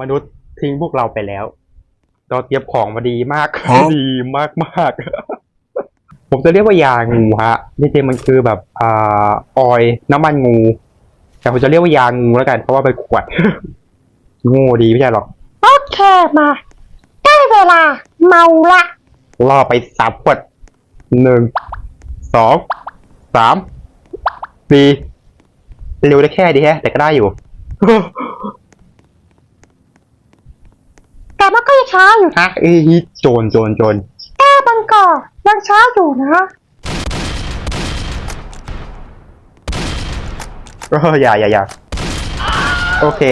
มนุษย์ทิ้งพวกเราไปแล้วเราเตรียมของมาดีมากฮะดีมากมากๆผมจะเรียกว่ายางูฮะจริงๆมันคือแบบอ่าออยล์น้ำมันงู แต่ผมจะเรียกว่ายางูแล้วกัน เพราะว่าเป็นขวดงูดีไม่ใช่หรอกโอเคมาได้เวลา เมาละล่อไปสามขวดหนึ่งสองสามสี่เร็วได้แค่ดีแฮะ แต่ก็ได้อยู่ แต่มันก็ยัง ช้าอยู่ฮะเอ้ยโจรโจรโจรแก้มันก่อนยังช้าอยู่นะเอออย่าอย่าอย่าโอเค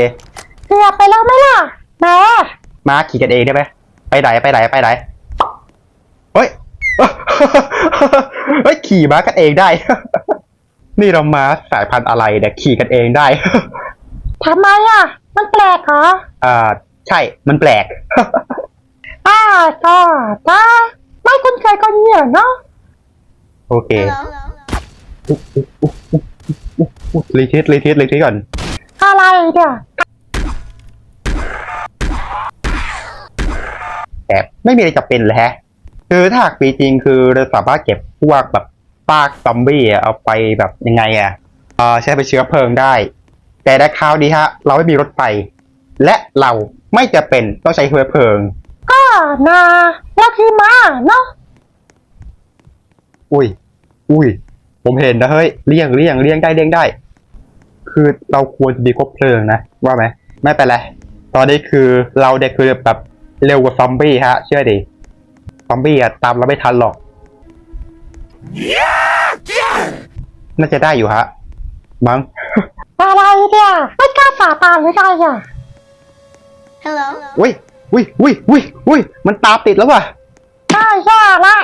เกือบไปแล้วไหมล่ะแหม่มาขี่กันเองได้ไหมไปไหนไปไหนไปไหนเฮ้ยเฮ้ยขี่ม้ากันเองได้ นี่เราม้าสายพันธุ์อะไรเนี่ยขี่กันเองได้ทำไมอะ มันแปลกเหรออ่า ใช่ มันแปลกอ่าก็จ้าไม่คุ้นเคยก็เงียบเนาะ โอเครีทิสรีทิสรีทิสก่อน อะไรเนี่ยแต่ไม่มีอะไรจะเป็นเลยแฮะ คือถ้าหากปีจริงคือเราสามารถเก็บพวกแบบซากซอมบี้อะเอาไปแบบยังไงอะเออใช้เป็นเชื้อเพลิงได้ แต่ในคราวนี้ฮะ เราไม่มีรถไฟและเรา ไม่จะเป็นต้องใช้เชื้อเพลิง ก็นาเราคือม้าเนาะอุ้ย อุ้ย ผมเห็นนะเฮ้ยเลี่ยงเลี่ยงเลี่ยงได้เลี่ยงได้ คือเราควรจะมีครบเพลิงนะว่าไหมไม่เป็นไรตอนนี้คือเราเด็กคือแบบเร็วกว่าซอมบี้ฮะ เชื่อดิซอมบี้อะตามเราไม่ทันหรอกน่าจะได้อยู่ฮะมั้งอะไรเนี่ยไม่กล้าสาบานหรือไงอะ Hello? อุ้ยอุ้ยอุ้ยอุ้ยอุ้ยมันตามติดแล้วว่ะใช่แย่ละ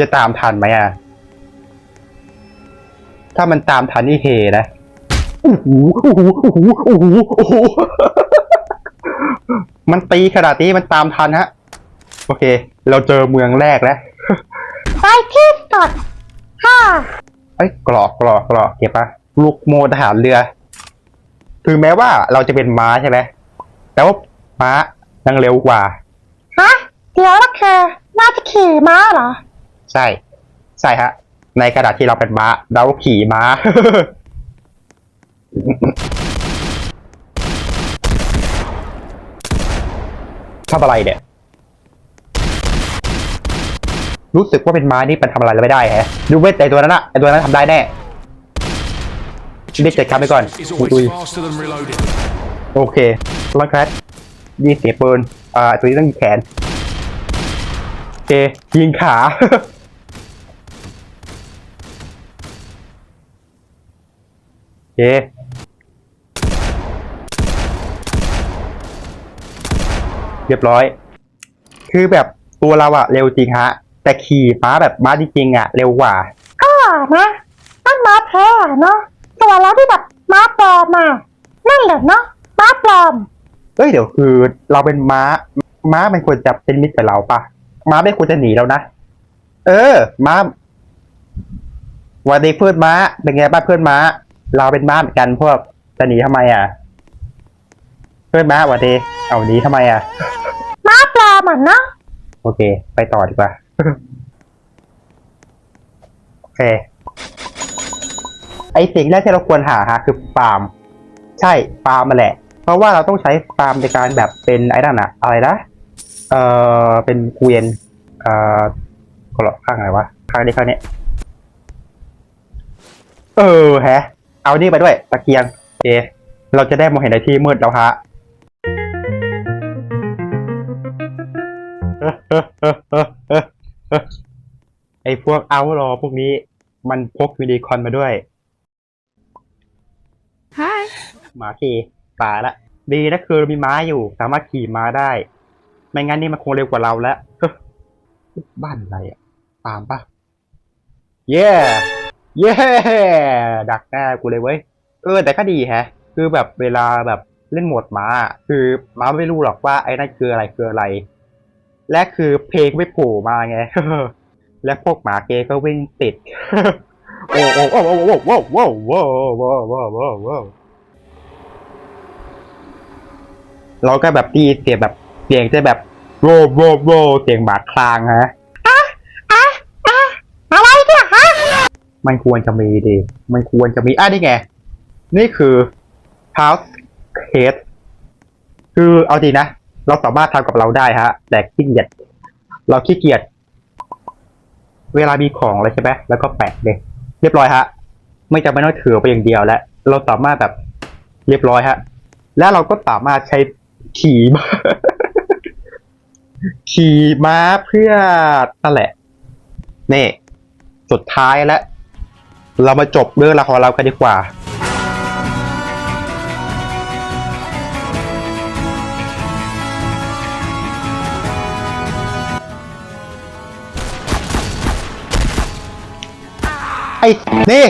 จะตามทันไหมอะ ถ้ามันตามทันนี่เฮนะโอ้โหโอ้โหโอ้โหโอ้โหโอ้โหมันตีขนาดนี้มันตามทันฮะ โอเค เราเจอเมืองแรกแล้วไปที่สุดฮ่าเอ้ยกรอกกรอกกรอกเก็บปะลูกโมทหารเรือ ถึงแม้ว่าเราจะเป็นม้าใช่ไหม แต่ว่าม้ายังเร็วกว่า ฮะเดี๋ยวละเธอน่าจะขี่ม้าเหรอ ใช่ ใช่ฮะ ในขณะที่เราเป็นม้า เราขี่ม้า ทำอะไรเนี่ย รู้สึกว่าเป็นม้านี่มันทำอะไรเราไม่ได้แฮะดูเว้ยแต่ตัวนั้นอะไอตัวนั้นทำได้แน่รีบจัดการไปก่อน is อุ้ always ย faster than reloading. โอเคแล้วครับยิงเสียปืนอ่าตัวนี้ต้องยิงแขน โอเค ยิงขา โอเคเรียบร้อย คือแบบตัวเราอะเร็วจริงฮะ แต่ขี่ม้าแบบม้าจริงๆอะเร็วกว่าก็นะต้นม้าแท้อะเนาะตัวเราที่แบบม้าปลอมอะนั่นแหละเนาะ ปลอม เอ้ยเดี๋ยวคือเราเป็นม้า ม้ามันควรจะเป็นมิตรกับเราปะม้าไม่ควรจะหนีเรานะ เออ ม้าวันดีเพื่อนม้า เป็นไงบ้างเพื่อนม้า เราเป็นม้าเหมือนกันพวกจะหนีทำไมอะ เพื่อนม้าวันดีเอาหนีทำไมอะ ม้าปลอมอะเนาะโอเค ไปต่อดีกว่า โอเค ไอสิ่งแรกที่เราควรหาฮะคือฟาร์มใช่ฟาร์มมาแหละ เพราะว่าเราต้องใช้ฟาร์มในการแบบเป็นไอ้นั่นอะอะไรนะเอ่อเป็นเกวียนเอ่อก็หรอข้างไหนวะข้างนี้ข้างนี้เออแฮะ เอานี่ไปด้วยตะเกียงโอเคเราจะได้มองเห็นในที่มืดแล้วฮะไอพวกเอารอพวกนี้มันพกวิดีคอนมาด้วย Hi. หมาขี่ ป่าละดีนะคือมีม้าอยู่ สามารถขี่ม้าได้ ไม่งั้นนี่มันคงเร็วกว่าเราแล้วบ้านอะไรอะตามปะเย้เย้ดักหน้ากูเลยเว้ยเออแต่ก็ดีแฮะ คือแบบเวลาแบบเล่นหมดม้า คือม้าไม่รู้หรอกว่าไอ้นั่นคืออะไรคืออะไร และคือเพลงไม่โผล่มาไงและพวกหมาเกย์ก็วิ่งติด โอ้โอ้โอ้โอ้โอ้โอ้โอ้โอ้โอ้โอ้โอ้โอ้โอ้ เราก็แบบไดีเสียงแบบเสียงจะแบบโวโวโวเสียงบาดคลางฮะอะอะอะไรเนี่ยฮะมันควรจะมีดีมันควรจะมีอะนี่ไง นี่คือ house case คือเอาจริงนะ เราสามารถทำกับเราได้ฮะ แต่ขี้เกียจเราขี้เกียจเวลามีของอะไรใช่ไหมแล้วก็แปะเลย เรียบร้อยฮะ ไม่จำเป็นต้องถือไปอย่างเดียวแล้ว เราสามารถแบบเรียบร้อยฮะ แล้วเราก็สามารถใช้ ขี่ม้าขี่ม้าเพื่อนั่นแหละนี่สุดท้ายแล้ว เรามาจบเรื่องราวของเรากันดีกว่า ไอ้ นี่